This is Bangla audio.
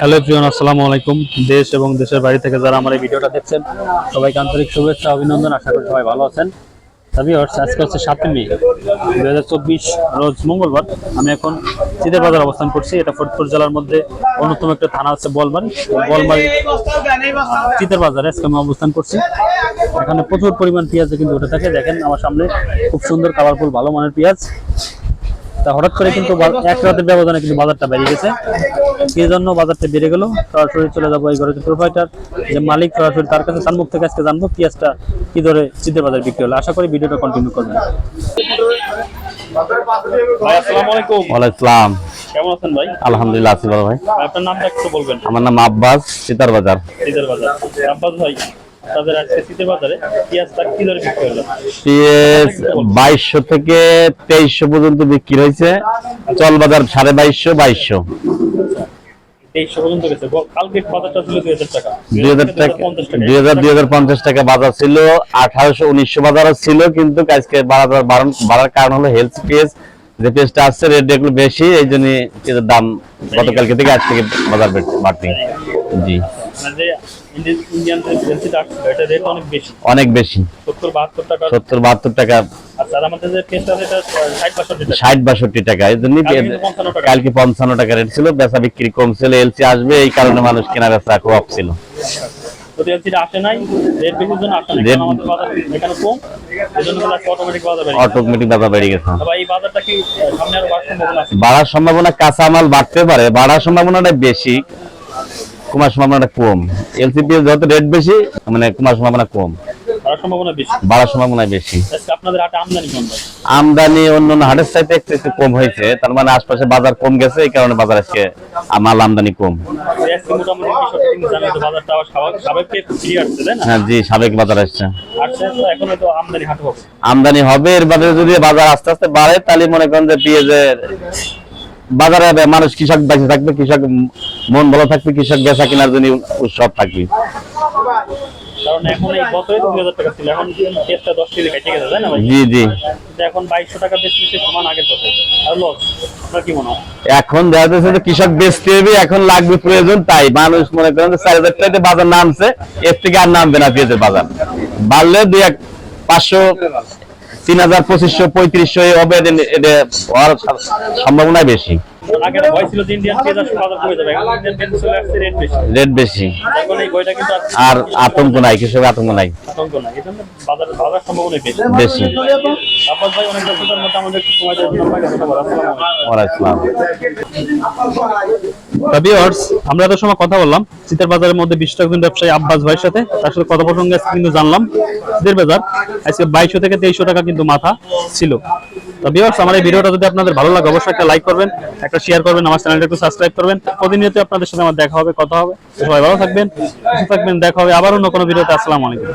হ্যালো প্রিয়ন আসসালামু আলাইকুম। দেশ এবং দেশের বাইরে থেকে যারা আমার এই ভিডিওটা দেখছেন, সবাইকে আন্তরিক শুভেচ্ছা, অভিনন্দন, আশা করি সবাই ভালো আছেন। তবে আজকে হচ্ছে সাতই মে, দুই হাজার চব্বিশ, রোজ মঙ্গলবার। আমি এখন চিদের বাজার অবস্থান করছি। এটা ফরিদপুর জেলার মধ্যে অন্যতম একটা থানা হচ্ছে বলমারি। বলমারি চিতের বাজারে আজকে আমি অবস্থান করছি। এখানে প্রচুর পরিমাণ পেঁয়াজ কিন্তু উঠে থাকে। দেখেন, আমার সামনে খুব সুন্দর কালারফুল ভালো মানের পেঁয়াজ। তা হঠাৎ করে কিন্তু এক রাতের ব্যবধানে কিন্তু বাজারটা বেড়ে গেছে। এই জন্য বাজারটা বেড়ে গেল। সরাসরি চলে যাব এই ঘরের প্রোভাইডার যে মালিক সরাসরি তার কাছে তার মুখ থেকে আজকে জানব পেঁয়াজটা কি ধরে চিতের বাজার বিক্রি হলো। আশা করি ভিডিওটা কন্টিনিউ করবেন। ভাই আসসালামু আলাইকুম। ওয়ালাইকুম কেমন আছেন ভাই? আলহামদুলিল্লাহ আছি ভালো ভাই। আপনার নামটা একটু বলবেন। আমার নাম আব্বাস সিতার বাজার। চিতের বাজার। আব্বাস ভাই তাদের আজকে বাজারে পেঁয়াজটা কি ধরে বিক্রি হলো। পিএস বাইশশো থেকে তেইশশো পর্যন্ত বিক্রি হয়েছে। চল বাজার সাড়ে বাইশশো বাইশশো। ছিল আঠারোশো উনিশশো বাজারও ছিল কিন্তু আজকে বাড়ার বাড়ার কারণ হলো হেলথ পেজ যে পেজটা আসছে রেট একটু বেশি এই জন্য পেঁয়াজের দাম গতকালকে থেকে আজ থেকে বাজার বাড়তি। জি। অনেক বেশি। সত্তর বাহাত্তর টাকা পেঁয়াজটা ষাট বাষট্টি টাকা। এই জন্য কালকে কিন্তু 55 টাকা। কালকে পঞ্চান্ন টাকা রেট ছিল বেচা বিক্রি কম ছিল এলসি আসবে এই কারণে মানুষ কেনা বেচা খুব অফ ছিল। আসে নাই। রেট জন্য আসে নাই আমাদের বাজার এখানে কম। এজন্য বলা অটোমেটিক বাজার বেড়ে অটোমেটিক বাজার বেড়ে গেছে। এই বাজারটা কি সামনে আরও বাড়ার সম্ভাবনা আছে? বাড়ার সম্ভাবনা কাঁচা মাল বাড়তে পারে বাড়ার সম্ভাবনাটা বেশি কমার সম্ভাবনাটা কম। এলসিপি যত রেট বেশি মানে কমার সম্ভাবনা কম। বাড়ার সম্ভাবনা বেশি। আমদানি অন্য হাটের চাইতে একটু একটু কম হয়েছে। তার মানে আশপাশে বাজার কম গেছে এই কারণে বাজার আজকে মাল আমদানি কম। হ্যাঁ জি সাবেক বাজার আসছে। আমদানি হবে। এর বাজারে যদি বাজার আস্তে আস্তে বাড়ে তাহলে মনে করেন যে পেঁয়াজের বাজারে মানুষ কৃষক বেঁচে থাকবে কৃষক মন ভালো থাকবে কৃষক বেচা কেনার জন্য উৎসব থাকবে। কারণ এখন এই বছরে দুই হাজার টাকা ছিল। এখন পেঁয়াজটা দশ কেজি গেছে তাই না ভাই? জি জি। এখন বাইশশো টাকা সমান আগের কথা আর লস আপনার কি মনে হয়? এখন দেখা যাচ্ছে যে কৃষক বেচতে হবে এখন লাগবে প্রয়োজন তাই। মানুষ মনে করেন যে চার হাজার টাকাতে বাজার নামছে এর থেকে আর নামবে না পেঁয়াজের বাজার। বাড়লে দুই এক পাঁচশো তিন হাজার পঁচিশশো পঁয়ত্রিশশো হবে সম্ভাবনা বেশি। আগে ভয় ছিল যে ইন্ডিয়ান পেঁয়াজ আসলে বাজার কমে যাবে এখন ইন্ডিয়ান পেঁয়াজ চলে আসছে রেট বেশি। রেট বেশি। এখন এই বইটা কিন্তু আর আতঙ্ক নাই কৃষকের আতঙ্ক নাই। আতঙ্ক না এই জন্য বাজার বাজার সম্ভাবনা বেশি। বেশি। আব্বাস ভাই অনেক আমাদের একটু সময় দেওয়ার জন্য আপনাকে ধন্যবাদ আসসালামু আলাইকুম। ভিউয়ার্স আমরা এত সময় কথা বললাম। শীতের বাজারের মধ্যে বিশ টাকা ব্যবসায়ী আব্বাস ভাইয়ের সাথে। তার সাথে কথা প্রসঙ্গে কিন্তু জানলাম। শীতের বাজার আজকে বাইশশো থেকে তেইশশো টাকা কিন্তু মাথা ছিল। তো ভিউয়ার্স আমার এই ভিডিওটা যদি আপনাদের ভালো লাগে, অবশ্যই একটা লাইক করবেন, একটা শেয়ার করবেন, আমার চ্যানেলটা একটু সাবস্ক্রাইব করবেন। প্রতিনিয়ত আপনাদের সাথে আমার দেখা হবে, কথা হবে। সবাই ভালো থাকবেন, সুস্থ থাকবেন, দেখা হবে আবার অন্য কোনো ভিডিওতে। আসসালামু আলাইকুম।